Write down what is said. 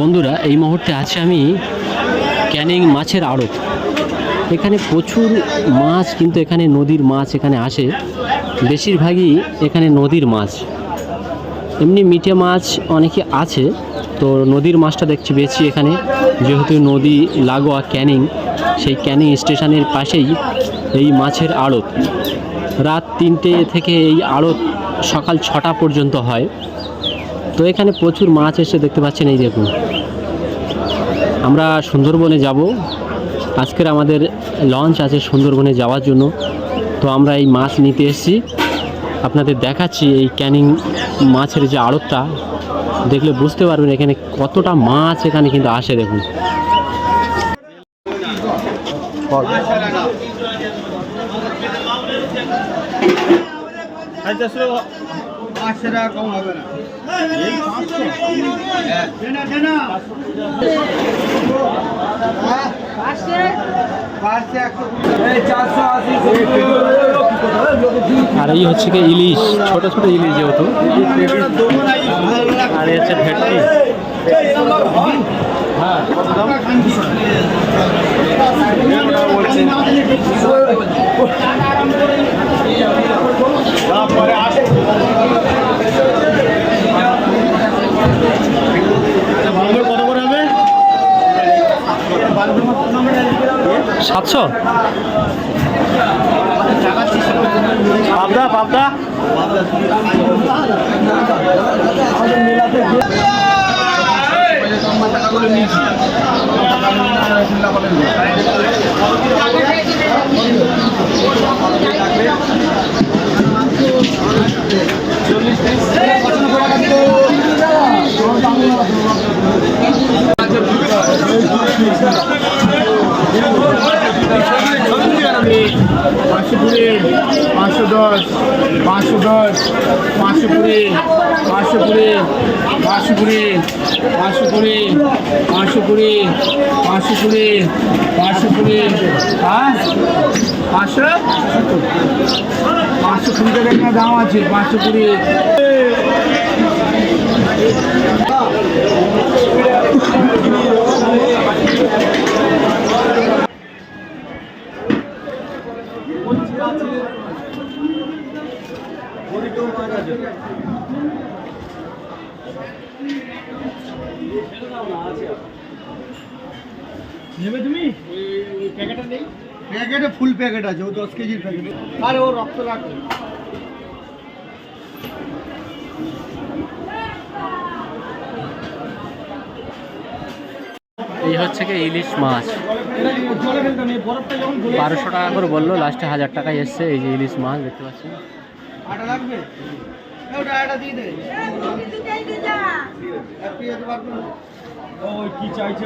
বন্ধুরা, এই মুহূর্তে আছে আমি ক্যানিং মাছের আড়ত। এখানে প্রচুর মাছ, কিন্তু এখানে নদীর মাছ এখানে আসে। বেশিরভাগই এখানে নদীর মাছ। এমনি মিঠে মাছ অনেকে আছে, তো নদীর মাছটা দেখছি বেশি এখানে। যেহেতু নদী লাগোয়া ক্যানিং, সেই ক্যানিং স্টেশনের পাশেই এই মাছের আড়ত। রাত তিনটে থেকে এই আড়ত সকাল ছটা পর্যন্ত হয়। তো এখানে প্রচুর মাছ এসে দেখতে পাচ্ছেন, এই দেখুন। আমরা সুন্দরবনে যাব। আজকের আমাদের লঞ্চ আছে সুন্দরবনে যাওয়ার জন্য। তো আমরা এই মাছ নিতে এসেছি। আপনাদের দেখাচ্ছি এই ক্যানিং মাছের যে আড়তটা। দেখলে বুঝতে পারবেন এখানে কতটা মাছ এখানে কিন্তু আসে, দেখুন। পাঁচশো টাকা কম হবে না। আর এই হচ্ছে কি ইলিশ ছোট ছোট ইলিশ যেহেতু। আর এই হচ্ছে ভেটকি। কত সাতশো? পাবদা পাবদা পাঁচশো কুড়ি পাঁচশো দশ, পাঁচশো দশ, পাঁচশো কুড়ি পাঁচশো কুড়ি পাঁচশো কুড়ি পাঁচশো কুড়ি পাঁচশো কুড়ি পাঁচশো কুড়ি পাঁচশো কুড়ি হ্যাঁ? পাঁচশো? পাঁচশো কুড়ি টাকা একটা দাম আছে, পাঁচশো কুড়ি। নেবে তুমি? প্যাকেটটা নেই প্যাকেটে ফুল প্যাকেট আছে ও দশ কেজির প্যাকেট। আরে ও রক্ত রাখবে এই হচ্ছে কি ইলিশ মাছ। বারোশো টাকা করে বলল লাস্টে হাজার টাকায় এসছে এই যে ইলিশ মাছ দেখতে পাচ্ছেন? আটা লাগবে? ওটা আটা দিয়ে দে। কি চাইছে